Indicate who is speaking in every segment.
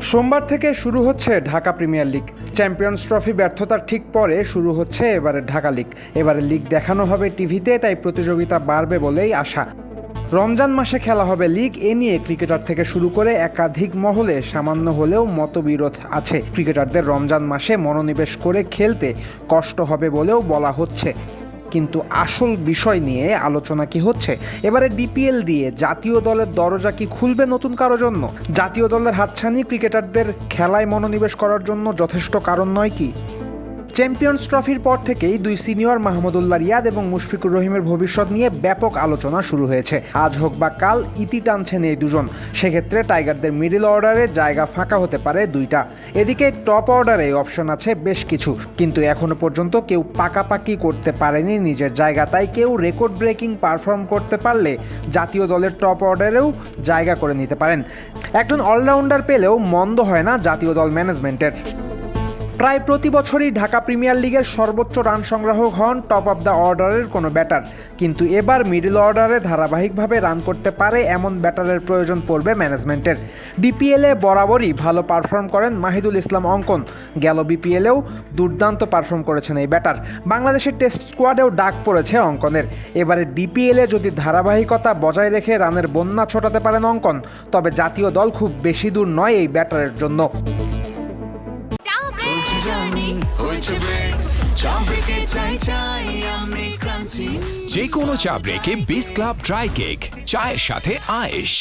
Speaker 1: সোমবার থেকে শুরু হচ্ছে Dhaka premier league. Champions trophy ব্যর্থতার ঠিক পরে শুরু হচ্ছে এবারে ঢাকা লিগ। এবারে লিগ দেখানো হবে টিভিতে, তাই প্রতিযোগিতা বাড়বে বলেই আশা। রমজান মাসে খেলা হবে লিগ, এ নিয়ে ক্রিকেটার থেকে শুরু করে একাধিক মহলে সামান্য হলেও মতবিরোধ আছে। ক্রিকেটারদের রমজান মাসে মনোনিবেশ করে খেলতে কষ্ট হবে বলেও বলা হচ্ছে। কিন্তু আসল বিষয় নিয়ে আলোচনা কি হচ্ছে? এবারে ডিপিএল দিয়ে জাতীয় দলের দরজা কি খুলবে নতুন কারও জন্য? জাতীয় দলের হাতছানি ক্রিকেটারদের খেলায় মনোনিবেশ করার জন্য যথেষ্ট কারণ নয় কি? চ্যাম্পিয়ন্স ট্রফির পর থেকেই দুই সিনিয়র মাহমুদুল্লাহ রিয়াদ এবং মুশফিকুর রহিমের ভবিষ্যৎ নিয়ে ব্যাপক আলোচনা শুরু হয়েছে। আজ হোক বা কাল, ইতি টানছেন এই দুজন। সেক্ষেত্রে টাইগারদের মিডল অর্ডারে জায়গা ফাঁকা হতে পারে দুইটা। এদিকে টপ অর্ডারে অপশন আছে বেশ কিছু। কিন্তু এখনও পর্যন্ত কেউ পাকাপাকি করতে পারেনি নিজের জায়গা। তাই কেউ রেকর্ড ব্রেকিং পারফর্ম করতে পারলে জাতীয় দলের টপ অর্ডারেও জায়গা করে নিতে পারেন। একজন অলরাউন্ডার পেলেও মন্দ হয় না জাতীয় দল ম্যানেজমেন্টের। প্রায় প্রতি বছরই ঢাকা প্রিমিয়ার লিগের সর্বোচ্চ রান সংগ্রাহক হন টপ অফ দ্য অর্ডারের কোনো ব্যাটার। কিন্তু এবার মিডল অর্ডারে ধারাবাহিকভাবে রান করতে পারে এমন ব্যাটারের প্রয়োজন পড়বে ম্যানেজমেন্টের। ডিপিএলে বরাবরই ভালো পারফর্ম করেন মাহিদুল ইসলাম অঙ্কন। গেল বিপিএলেও দুর্দান্ত পারফর্ম করেছেন এই ব্যাটার। বাংলাদেশের টেস্ট স্কোয়াডেও ডাক পড়েছে অঙ্কনের। এবারে ডিপিএলে যদি ধারাবাহিকতা বজায় রেখে রানের বন্যা ছোটাতে পারেন অঙ্কন, তবে জাতীয় দল খুব বেশি দূর নয় এই ব্যাটারের জন্য।
Speaker 2: চা চাই চাই আমি
Speaker 3: যে কোনো চা ব্রেকে বিস ক্লাব ড্রাই কেক চায়ের সাথে আয়েশ।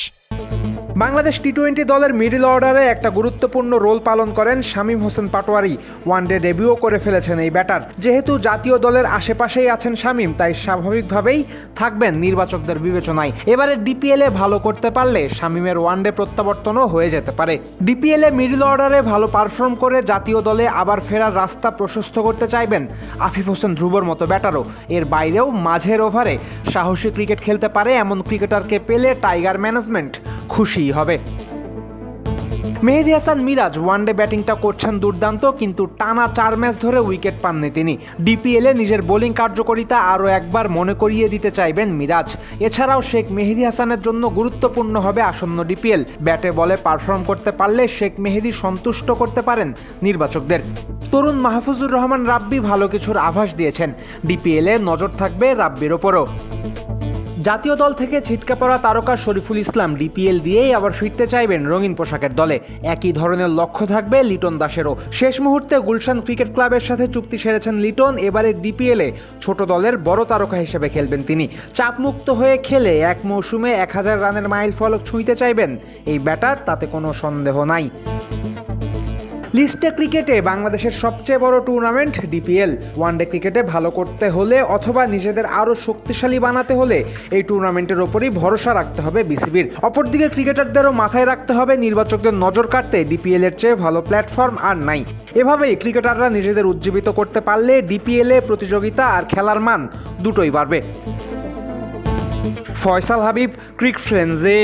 Speaker 1: বাংলাদেশ টি টোয়েন্টি দলের মিডল অর্ডারে একটা গুরুত্বপূর্ণ রোল পালন করেন শামীম হোসেন পাটোয়ারি। ওয়ানডে ডেবিউও করে ফেলেছেন এই ব্যাটার। যেহেতু জাতীয় দলের আশেপাশেই আছেন শামীম, তাই স্বাভাবিকভাবেই থাকবেন নির্বাচকদের বিবেচনায়। এবারে ডিপিএলে ভালো করতে পারলে শামীমের ওয়ানডে প্রত্যাবর্তনও হয়ে যেতে পারে। ডিপিএলে মিডল অর্ডারে ভালো পারফর্ম করে জাতীয় দলে আবার ফেরার রাস্তা প্রশস্ত করতে চাইবেন আফিফ হোসেন ধ্রুবর মতো ব্যাটারও। এর বাইরেও মাঝের ওভারে সাহসী ক্রিকেট খেলতে পারে এমন ক্রিকেটারকে পেলে টাইগার ম্যানেজমেন্ট। খুশিই হবে। মেহেদি হাসান মিরাজ ওয়ানডে ব্যাটিংটা করছেন দুর্দান্ত, কিন্তু টানা চার ম্যাচ ধরে উইকেট পাননি তিনি। ডিপিএলে নিজের বোলিং কার্যকরিতা আরও একবার মনে করিয়ে দিতে চাইবেন মিরাজ। এছাড়াও শেখ মেহেদি হাসানের জন্য গুরুত্বপূর্ণ হবে আসন্ন ডিপিএল ব্যাটে বলে পারফর্ম করতে পারলে শেখ মেহেদি সন্তুষ্ট করতে পারেন নির্বাচকদের। তরুণ মাহফুজুর রহমান রাব্বি ভালো কিছুর আভাস দিয়েছেন। ডিপিএলে নজর থাকবে রাব্বির ওপরও। জাতীয় দল থেকে ছিটকে পড়া তারকা শরীফুল ইসলাম ডিপিএল দিয়েই আবার ফিরতে চাইবেন রঙিন পোশাকের দলে। একই ধরনের লক্ষ্য থাকবে লিটন দাসেরও। শেষ মুহূর্তে গুলশান ক্রিকেট ক্লাবের সাথে চুক্তি সেরেছেন লিটন এবারে ডিপিএলে ছোট দলের বড় তারকা হিসেবে খেলবেন তিনি। চাপমুক্ত হয়ে খেলে এক মৌসুমে এক হাজার রানের মাইল ফলক ছুঁইতে চাইবেন এই ব্যাটার, তাতে কোনো সন্দেহ নাই। লিস্টে ক্রিকেটে বাংলাদেশের সবচেয়ে বড় টুর্নামেন্ট ডিপিএল। ওয়ানডে ক্রিকেটে ভালো করতে হলে অথবা নিজেদের আরও শক্তিশালী বানাতে হলে এই টুর্নামেন্টের ওপরই ভরসা রাখতে হবে বিসিবির। অপরদিকে ক্রিকেটারদেরও মাথায় রাখতে হবে নির্বাচকদের নজর কাটতে ডিপিএল এর চেয়ে ভালো প্ল্যাটফর্ম আর নাই। এভাবেই ক্রিকেটাররা নিজেদের উজ্জীবিত করতে পারলে ডিপিএলে প্রতিযোগিতা আর খেলার মান দুটোই বাড়বে। ফয়সাল হাবিব, ক্রিক ফ্রেন্ডসে।